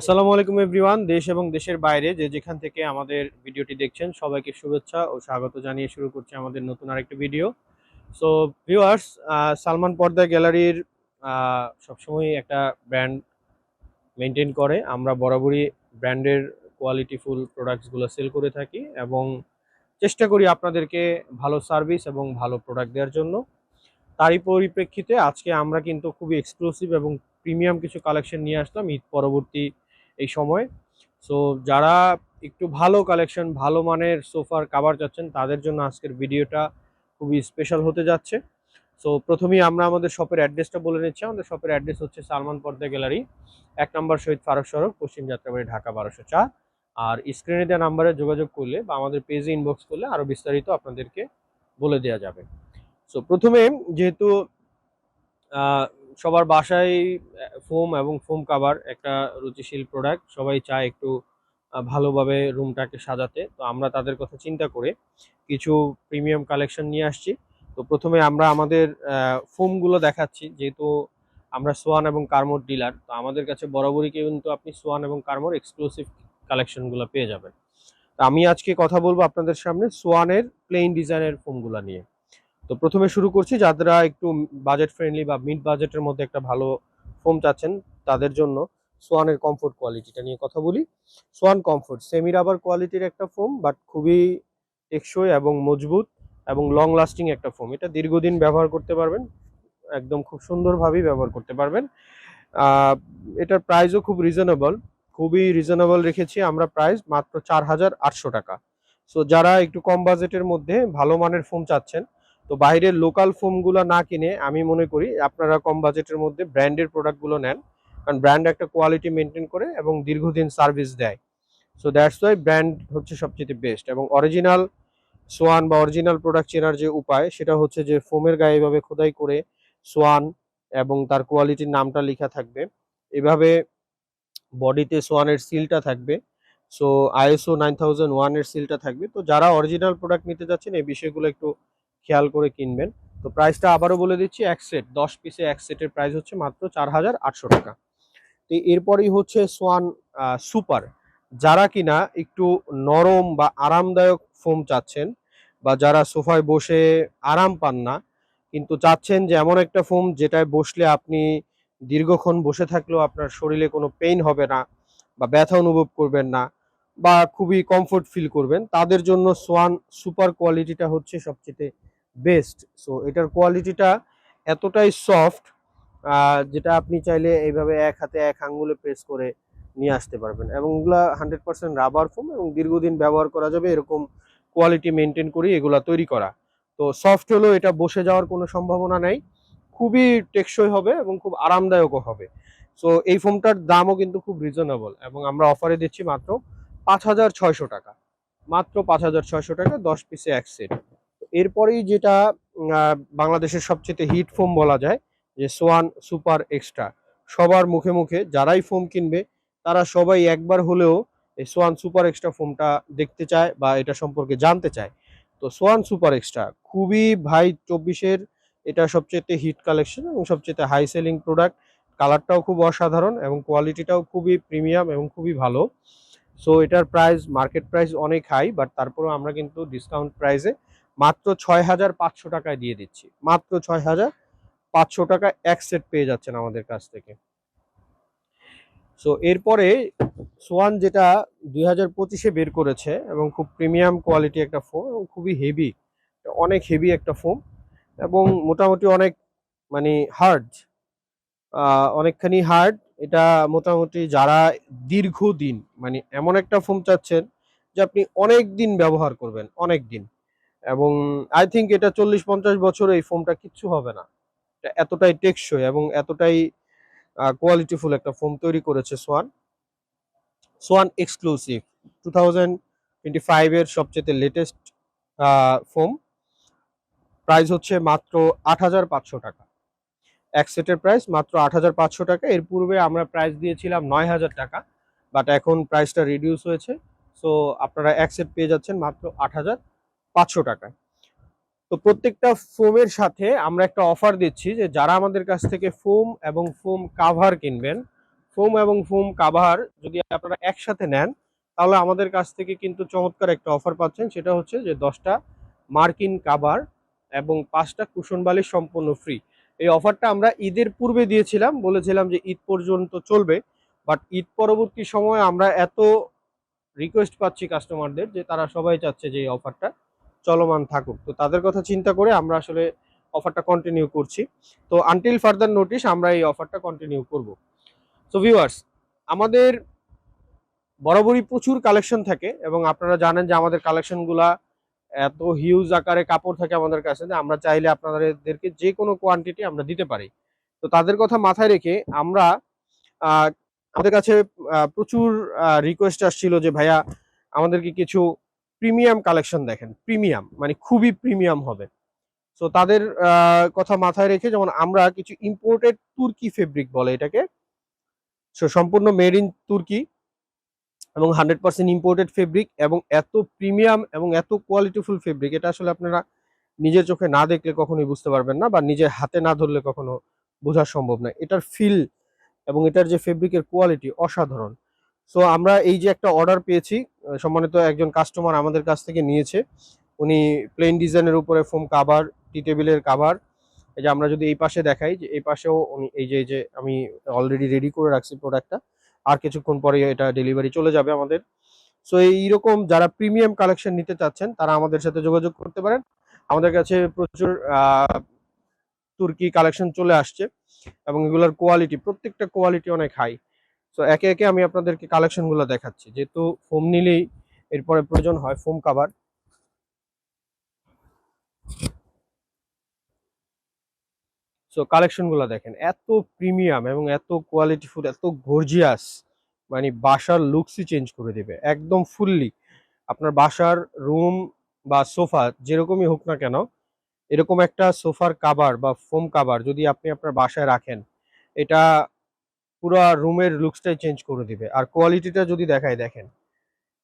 আসসালামু আলাইকুম এভরিওয়ান, দেশ এবং দেশের বাইরে যে যেখান থেকে আমাদের ভিডিওটি দেখছেন, সবাইকে শুভেচ্ছা ও স্বাগত জানিয়ে শুরু করছি আমাদের নতুন আরেকটি ভিডিও। সো ভিউয়ার্স সালমান পর্দা গ্যালারির সবসময় একটা ব্র্যান্ড মেনটেন করে। আমরা বরাবরই ব্র্যান্ডের কোয়ালিটিফুল প্রোডাক্টসগুলো সেল করে থাকি এবং চেষ্টা করি আপনাদেরকে ভালো সার্ভিস এবং ভালো প্রোডাক্ট দেওয়ার জন্য। তারই পরিপ্রেক্ষিতে আজকে আমরা কিন্তু খুবই এক্সক্লুসিভ এবং প্রিমিয়াম কিছু কালেকশন নিয়ে আসলাম। ঈদ পরবর্তী এই সময়। সো যারা একটু ভালো কালেকশন ভালো মানের সোফার কাভার চাচ্ছেন, তাদের জন্য আজকের ভিডিওটা খুবই স্পেশাল হতে যাচ্ছে। সো প্রথমেই আমরা আমাদের শপের অ্যাড্রেসটা বলে নিচ্ছি। আমাদের শপের অ্যাড্রেস হচ্ছে সালমান পর্দা গ্যালারি, এক নম্বর শহীদ ফারুক সড়ক, পশ্চিম যাত্রাবাড়ি, ঢাকা বারোশো চার। আর স্ক্রিনে দেওয়া নাম্বারে যোগাযোগ করলে বা আমাদের পেজে ইনবক্স করলে আরও বিস্তারিত আপনাদেরকে বলে দেওয়া যাবে। সো প্রথমে যেহেতু সবার বাসায় ফোম এবং ফোম কাভার একটা রুচিশীল প্রোডাক্ট সবাই চায় একটু ভালোভাবে রুমটাকে সাজাতে। তো আমরা তাদের কথা চিন্তা করে কিছু প্রিমিয়াম কালেকশন নিয়ে আসছি। তো প্রথমে আমরা আমাদের ফোমগুলো দেখাচ্ছি। যেহেতু আমরা সোয়ান এবং কার্মোর ডিলার তো আমাদের কাছে বরাবরই কিন্তু আপনি সোয়ান এবং কার্মোর এক্সক্লুসিভ কালেকশনগুলো পেয়ে যাবেন। তো আমি আজকে কথা বলব আপনাদের সামনে সোয়ানের প্লেন ডিজাইনের ফোমগুলো নিয়ে। তো প্রথমে শুরু করছি যারা একটু বাজেট ফ্রেন্ডলি বা মিড বাজেটের মধ্যে একটা ভালো ফোম চাচ্ছেন তাদের জন্য সোয়ানের কমফোর্ট কোয়ালিটিটা নিয়ে কথা বলি। সোয়ান কমফোর্ট সেমি রাবার কোয়ালিটির একটা ফোম বাট খুবই টেকসই এবং মজবুত এবং লং লাস্টিং একটা ফোম এটা দীর্ঘদিন ব্যবহার করতে পারবেন, একদম খুব সুন্দরভাবেই ব্যবহার করতে পারবেন। এটার প্রাইসও খুব রিজনেবল খুবই রিজনেবল রেখেছি আমরা প্রাইস মাত্র চার হাজার আটশো টাকা। সো যারা একটু কম বাজেটের মধ্যে ভালো মানের ফোম চাচ্ছেন তো বাইরের লোকাল ফোমগুলো না কিনে আমি মনে করি আপনারা কম বাজেটের মধ্যে ব্র্যান্ডের প্রোডাক্টগুলো নেন। কারণ ব্র্যান্ড একটা কোয়ালিটি মেনটেন করে এবং দীর্ঘদিন সার্ভিস দেয়। সো দ্যাটস ওয়াই ব্র্যান্ড হচ্ছে সবচেয়ে বেস্ট এবং অরিজিনাল সোয়ান বা অরিজিনাল প্রোডাক্ট চেনার যে উপায়, সেটা হচ্ছে যে ফোমের গায়ে এভাবে খোদাই করে সোয়ান এবং তার কোয়ালিটির নামটা লেখা থাকবে। এভাবে বডিতে সোয়ানের সিলটা থাকবে। সো আইএসও নাইন থাউজেন্ড ওয়ানের সিলটা থাকবে। তো যারা অরিজিনাল প্রোডাক্ট নিতে যাচ্ছেন, এই বিষয়গুলো একটু খেয়াল করে কিনবেন। তো প্রাইসটা আবারও বলে দিচ্ছি, এক সেট দশ পিসে এক সেটের প্রাইস হচ্ছে মাত্র চার হাজার আটশো টাকা। তো এরপরেই হচ্ছে সোয়ান সুপার যারা কিনা একটু নরম বা আরামদায়ক ফোম চাচ্ছেন বা যারা সোফায় বসে আরাম পান না, কিন্তু চাচ্ছেন যে এমন একটা ফোম যেটায় বসলে আপনি দীর্ঘক্ষণ বসে থাকলেও আপনার শরীরে কোনো পেইন হবে না বা ব্যথা অনুভব করবেন না বা খুবই কমফোর্ট ফিল করবেন, তাদের জন্য সোয়ান সুপার কোয়ালিটিটা হচ্ছে সবচেয়ে বেস্ট সো এটার কোয়ালিটিটা এতটাই সফট যেটা আপনি চাইলে এইভাবে এক হাতে এক আঙ্গুলে প্রেস করে নিয়ে আসতে পারবেন। এবং এগুলা হান্ড্রেড পার্সেন্ট রাবার ফোম এবং দীর্ঘদিন ব্যবহার করা যাবে, এরকম কোয়ালিটি মেনটেন করে এগুলা তৈরি করা। তো সফট হলেও এটা বসে যাওয়ার কোনো সম্ভাবনা নেই। খুবই টেকসই হবে এবং খুব আরামদায়কও হবে। সো এই ফোমটার দামও কিন্তু খুব রিজনেবল এবং আমরা অফারে দিচ্ছি মাত্র পাঁচ হাজার ছয়শো টাকা। মাত্র পাঁচ হাজার ছয়শো টাকা, দশ পিসে এক সেট এরপরেই যেটা বাংলাদেশের সবচেয়ে হিট ফোম বলা যায়, যে সোয়ান সুপার এক্সট্রা। সবার মুখে মুখে যারাই ফোম কিনবে, তারা সবাই একবার হলেও এই সোয়ান সুপার এক্সট্রা ফোমটা দেখতে চায় বা এটা সম্পর্কে জানতে চায়। তো সোয়ান সুপার এক্সট্রা খুবই ভাই, চব্বিশের এটা সবচেয়ে হিট কালেকশন এবং সবচেয়ে হাই সেলিং প্রোডাক্ট। কালারটাও খুব অসাধারণ এবং কোয়ালিটিটাও খুবই প্রিমিয়াম এবং খুবই ভালো। সো এটার প্রাইস, মার্কেট প্রাইস অনেক হাই, বাট তারপরেও আমরা কিন্তু ডিসকাউন্ট প্রাইসে মাত্র ছয় হাজার পাঁচশো টাকায় দিয়ে দিচ্ছি। মাত্র ছয় হাজার পাঁচশো টাকা এক সেট পেয়ে যাচ্ছেন আমাদের কাছ থেকে। সো এরপরে সোয়ান যেটা দুই হাজার পঁচিশে বের করেছে এবং খুব প্রিমিয়াম কোয়ালিটি একটা ফোম এবং খুবই হেভি অনেক হেভি একটা ফোম এবং মোটামুটি অনেক মানে হার্ড অনেকখানি হার্ড এটা মোটামুটি যারা দীর্ঘদিন মানে এমন একটা ফোম চাচ্ছেন যে আপনি অনেক দিন ব্যবহার করবেন, অনেক দিন। এবং আই থিঙ্ক এটা চল্লিশ পঞ্চাশ বছর এই ফোমটা কিচ্ছু হবে না। এতটাই টেকসই এবং এতটাই কোয়ালিটিফুল একটা ফোম তৈরি করেছে Swan Swan exclusive two thousand twenty ফাইভের সবচেয়ে লেটেস্ট ফোম প্রাইস হচ্ছে মাত্র আট হাজার পাঁচশো টাকা। এক সেটের প্রাইস মাত্র আট হাজার পাঁচশো টাকা। এর পূর্বে আমরা প্রাইস দিয়েছিলাম নয় হাজার টাকা বাট এখন প্রাইসটা রিডিউস হয়েছে। সো আপনারা এক সেট পেয়ে যাচ্ছেন মাত্র আট হাজার। পাঁচশো টাকায়। তো প্রত্যেকটা ফোমের সাথে আমরা একটা অফার দিচ্ছি যে যারা আমাদের কাছ থেকে ফোম এবং ফোম কাভার কিনবেন ফোম এবং ফোম কাভার যদি আপনারা একসাথে নেন, তাহলে আমাদের কাছ থেকে কিন্তু চমৎকার একটা অফার পাচ্ছেন। সেটা হচ্ছে যে দশটা মার্কিন কাভার এবং পাঁচটা কুশন বালিশ সম্পূর্ণ ফ্রি এই অফারটা আমরা ঈদের পূর্বে দিয়েছিলাম, বলেছিলাম যে ঈদ পর্যন্ত চলবে। বাট ঈদ পরবর্তী সময় আমরা এত রিকোয়েস্ট পাচ্ছি কাস্টমারদের যে তারা সবাই চাচ্ছে যে এই অফারটা চলমান থাকুক। তো তাদের কথা চিন্তা করে আমরা আসলে অফারটা কন্টিনিউ করছি। তো আনটিল ফার্দার নোটিশ আমরা এই অফারটা কন্টিনিউ করব। সো ভিউয়ার্স আমাদের বরাবরই প্রচুর কালেকশন থাকে এবং আপনারা জানেন যে আমাদের কালেকশনগুলা এত হিউজ আকারে কাপড় থাকে আমাদের কাছে যে আমরা চাইলে আপনাদেরকে যে কোনো কোয়ান্টিটি আমরা দিতে পারি। তো তাদের কথা মাথায় রেখে আমরা আমাদের কাছে প্রচুর রিকোয়েস্ট আসছিল যে ভাইয়া আমাদেরকে কিছু প্রিমিয়াম কালেকশন দেখেন, প্রিমিয়াম মানে খুবই প্রিমিয়াম হবে। তো তাদের কথা মাথায় রেখে যেমন আমরা কিছু ইম্পোর্টেড তুর্কি ফেব্রিক বলে এটাকে। সো সম্পূর্ণ মেড ইন তুর্কি এবং হান্ড্রেড পার্সেন্ট ইম্পোর্টেড ফেব্রিক এবং এত প্রিমিয়াম এবং এত কোয়ালিটিফুল ফেব্রিক এটা আসলে আপনারা নিজের চোখে না দেখলে কখনোই বুঝতে পারবেন না বা নিজের হাতে না ধরলে কখনো বোঝা সম্ভব না। এটার ফিল এবং এটার যে ফেব্রিকের কোয়ালিটি অসাধারণ। সো আমরা এই যে একটা অর্ডার পেয়েছি সম্মানিত একজন কাস্টমার আমাদের কাছ থেকে নিয়েছে। উনি প্লেন ডিজাইনের উপরে ফোম কাভার টি টেবিলের কাভার এই যে আমরা যদি এই পাশে দেখাই, যে এই পাশেও উনি, এই যে এই যে আমি অলরেডি রেডি করে রাখছি প্রোডাক্টটা আর কিছুক্ষণ পরে এটা ডেলিভারি চলে যাবে আমাদের। সো এইরকম যারা প্রিমিয়াম কালেকশন নিতে চাচ্ছেন, তারা আমাদের সাথে যোগাযোগ করতে পারেন। আমাদের কাছে প্রচুর তুর্কি কালেকশন চলে আসছে এবং এগুলোর কোয়ালিটি প্রত্যেকটা কোয়ালিটি অনেক হাই সো একে একে আমি আপনাদেরকে কালেকশনগুলো দেখাচ্ছি। যেহেতু ফোম নিলেই এরপরে প্রয়োজন হয় ফোম কাভার সো কালেকশনগুলো দেখেন। এত প্রিমিয়াম এবং এত কোয়ালিটিফুল এত গর্জিয়াস মানে বাসার লুকসই চেঞ্জ করে দেবে। একদম ফুললি আপনার বাসার রুম বা সোফা যেরকমই হোক না কেন, এরকম একটা সোফার কাভার বা ফোম কাভার যদি আপনি আপনার বাসায় রাখেন, এটা পুরো রুমের লুকসটাই চেঞ্জ করে দিবে। আর কোয়ালিটিটা যদি দেখায়, দেখেন।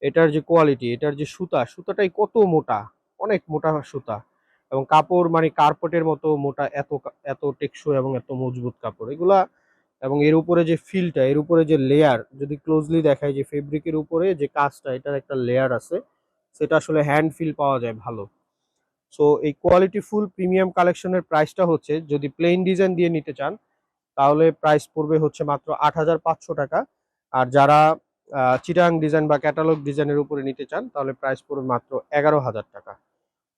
এটার যে কোয়ালিটি এটার যে সুতা, সুতাটাই কত মোটা, অনেক মোটা সুতা। এবং কাপড় মানে কার্পেটের মতো মোটা, এত এত টেকসই এবং এত মজবুত কাপড়। এগুলা, এবং এর উপরে যে ফিলটা এর উপরে যে লেয়ার যদি ক্লোজলি দেখায় যে ফেব্রিকের উপরে যে কাজটা, এটার একটা লেয়ার আছে, সেটা আসলে হ্যান্ড ফিল পাওয়া যায় ভালো। সো এই কোয়ালিটি ফুল প্রিমিয়াম কালেকশনের প্রাইসটা হচ্ছে, যদি প্লেন ডিজাইন দিয়ে নিতে চান তাহলে প্রাইস পড়বে হচ্ছে মাত্র আট হাজার পাঁচশো টাকা। আর যারা চিটাং ডিজাইন বা ক্যাটালগ ডিজাইনের উপরে নিতে চান, তাহলে প্রাইস পড়বে মাত্র এগারো হাজার টাকা।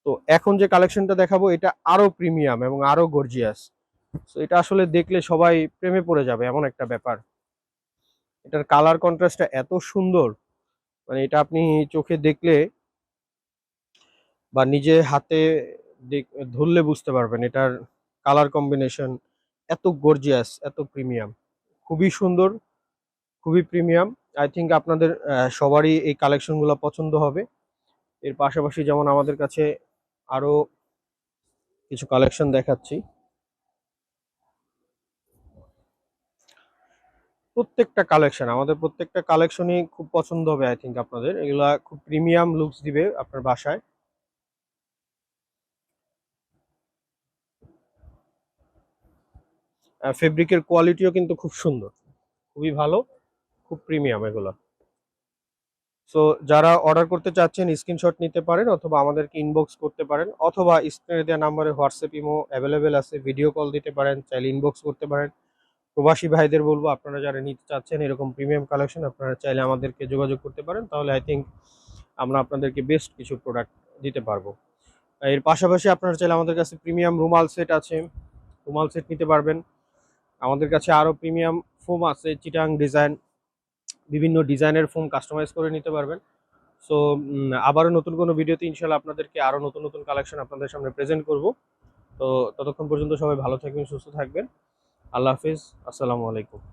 তো এখন যে কালেকশনটা দেখাবো, এটা আরও প্রিমিয়াম এবং আরও গর্জিয়াস তো এটা আসলে দেখলে সবাই প্রেমে পড়ে যাবে, এমন একটা ব্যাপার। এটার কালার কন্ট্রাস্টটা এত সুন্দর মানে এটা আপনি চোখে দেখলে বা নিজে হাতে ধরলে বুঝতে পারবেন, এটার কালার কম্বিনেশন এত গর্জিয়াস এত প্রিমিয়াম খুবই সুন্দর, খুবই প্রিমিয়াম আই থিঙ্ক আপনাদের সবারই এই কালেকশনগুলো পছন্দ হবে। এর পাশাপাশি যেমন আমাদের কাছে আরও কিছু কালেকশন দেখাচ্ছি। প্রত্যেকটা কালেকশন আমাদের প্রত্যেকটা কালেকশনই খুব পছন্দ হবে আই থিঙ্ক আপনাদের। এগুলা খুব প্রিমিয়াম লুকস দিবে আপনার বাসায়। ফেব্রিকের কোয়ালিটিও কিন্তু খুব সুন্দর। খুবই ভালো, খুব প্রিমিয়াম এগুলো। সো যারা অর্ডার করতে চাচ্ছেন স্ক্রিনশট নিতে পারেন অথবা আমাদেরকে ইনবক্স করতে পারেন অথবা স্ক্রিনে দেওয়া নাম্বারে হোয়াটসঅ্যাপ ইমো অ্যাভেলেবেল আছে ভিডিও কল দিতে পারেন, চাইলে ইনবক্স করতে পারেন। প্রবাসী ভাইদের বলব, আপনারা যারা নিতে চাচ্ছেন এরকম প্রিমিয়াম কালেকশন আপনারা চাইলে আমাদেরকে যোগাযোগ করতে পারেন, তাহলে আই থিঙ্ক আমরা আপনাদেরকে বেস্ট কিছু প্রোডাক্ট দিতে পারব। এর পাশাপাশি আপনারা চাইলে আমাদের কাছে প্রিমিয়াম রুমাল সেট আছে, রুমাল সেট নিতে পারবেন। আমাদের কাছে আরও প্রিমিয়াম ফোম আছে, চিটাং ডিজাইন বিভিন্ন ডিজাইনের ফোম কাস্টমাইজ করে নিতে পারবেন। সো আবারও নতুন কোনো ভিডিওতে ইনশাল্লাহ আপনাদেরকে আরও নতুন নতুন কালেকশন আপনাদের সামনে প্রেজেন্ট করব। তো, ততক্ষণ পর্যন্ত সবাই ভালো থাকবেন, সুস্থ থাকবেন। আল্লাহ হাফিজ, আসসালামু আলাইকুম।